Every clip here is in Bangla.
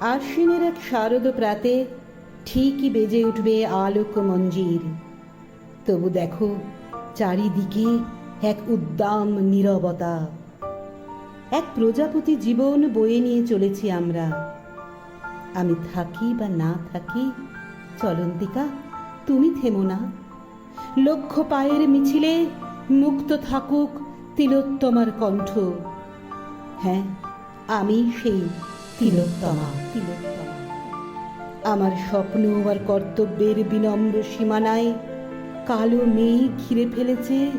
আশ্বিনের এক শারদ প্রাতে ঠিকই বেজে উঠবে আলোক মঞ্জির। তবু দেখো, চারিদিকে এক উদ্দাম নীরবতা। এক প্রজাপতি জীবন বয়ে নিয়ে চলেছি আমরা। আমি থাকি বা না থাকি, চলন্তিকা, তুমি থেমো না। লক্ষ পায়ের মিছিলে মুক্ত থাকুক তিলোত্তমার কণ্ঠ। হ্যাঁ আমি সেই। তিলোত্তমা। তিলোত্তমা আমার স্বপ্ন আর কর্তব্যের বিনম্র সীমানায় কালো মেঘ ঘিরে ফেলেছে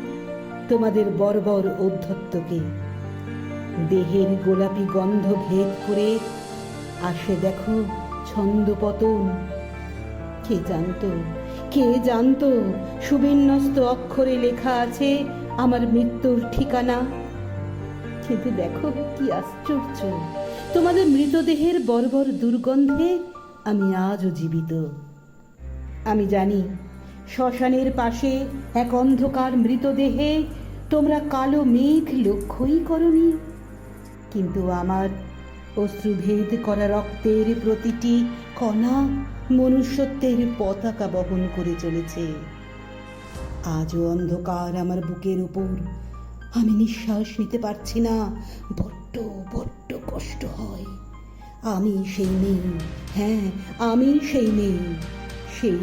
তোমাদের বর্বর ঔদ্ধত্যকে। দেহের গোলাপি গন্ধ ভেদ করে আসে দেখো ছন্দপতন কে জানতো কে জানতো, সুবিন্যস্ত অক্ষরে লেখা আছে আমার মৃত্যুর ঠিকানা। কিন্তু দেখো কি আশ্চর্য। তোমাদের মৃতদেহের বর্বর দুর্গন্ধে আমি আজও জীবিত। আমি জানি, শ্মশানের পাশে এক অন্ধকার মৃতদেহে তোমরা কালো মেঘ লক্ষ্যই করনি। কিন্তু আমার অশ্রুভেদ করা রক্তের প্রতিটি কণা মনুষ্যত্বের পতাকা বহন করে চলেছে। আজও অন্ধকার আমার বুকের উপর। আমি নিঃশ্বাস নিতে পারছি না। বড্ড বড্ড কষ্ট হয়। আমি সেই মেয়ে হ্যাঁ আমি সেই মেয়ে। সেই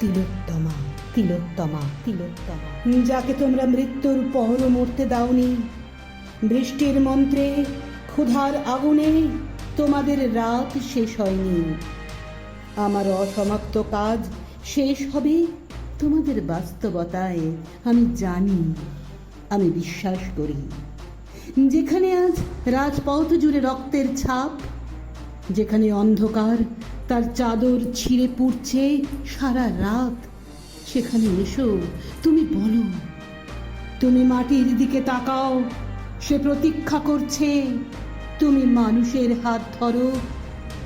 তিলোত্তমা তিলোত্তমা তিলোত্তমা। যাকে তোমরা মৃত্যুর পহর মরতে দাওনি, বৃষ্টির মন্ত্রে ক্ষুধার আগুনে তোমাদের রাত শেষ হয়নি। আমার অসমাপ্ত কাজ শেষ হবে তোমাদের বাস্তবতায়, আমি জানি, আমি বিশ্বাস করি। যেখানে আজ রাজপথ জুড়ে রক্তের ছাপ, যেখানে অন্ধকার তার চাদর ছিঁড়ে পুড়ছে সারা রাত। সেখানে এসো, তুমি বলো, তুমি মাটির দিকে তাকাও, সে প্রতীক্ষা করছে, তুমি মানুষের হাত ধরো,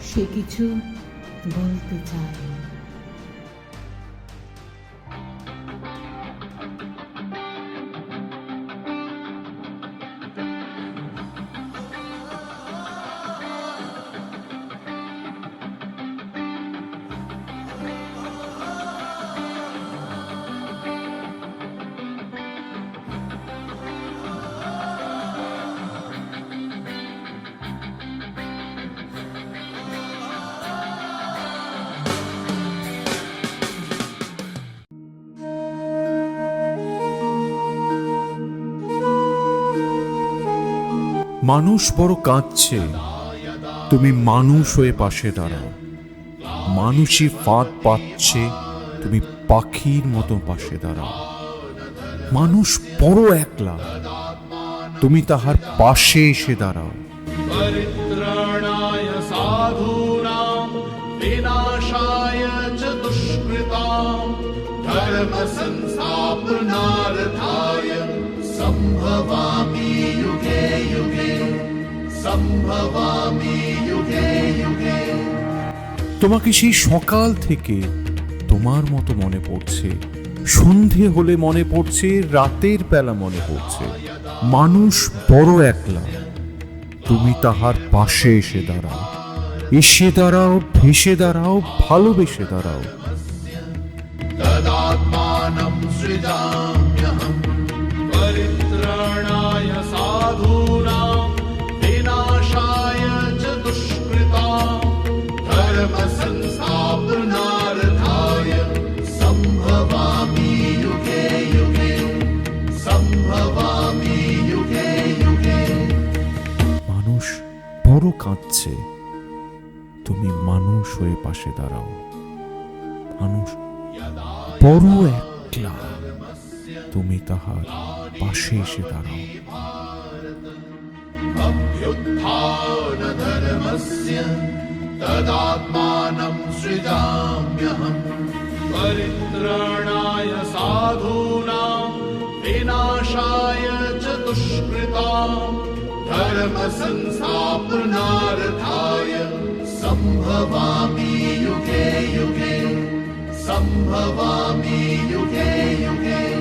সে কিছু বলতে চায়। মানুষ বড় কাঁদছে তুমি মানুষ হয়ে পাশে দাঁড়াও মানুষই ফাঁদ পাচ্ছে তুমি পাখির মতো পাশে দাঁড়াও মানুষ বড় একলা তুমি তাহার পাশে এসে দাঁড়াও परित्राणाय साधूनां विनाशाय च दुष्कृतां धर्मसंस्थापनार्थाय सम्भवामि युगे युगे सम्भवामि युगे युगे তোমাকে সেই সকাল থেকে তোমার মতো মনে পড়ছে। সন্ধে হলে মনে পড়ছে রাতের বেলা মনে পড়ছে। মানুষ বড় একলা। তুমি তাহার পাশে এসে দাঁড়াও। এসে দাঁড়াও ভেসে দাঁড়াও ভালোবেসে দাঁড়াও। বড় কাঁদছে তুমি মানুষ হয়ে পাশে দাঁড়াও মানুষ বড় একলা তুমি তাহার পাশে এসে দাঁড়াও अभ्युत्थानधर्मस्य तदात्मानं सृजाम्यहम् परित्राणाय साधूनां विनाशाय च दुष्कृताम् धर्मसंस्थापनार्थाय सम्भवामि युगे युगे सम्भवामि युगे युगे।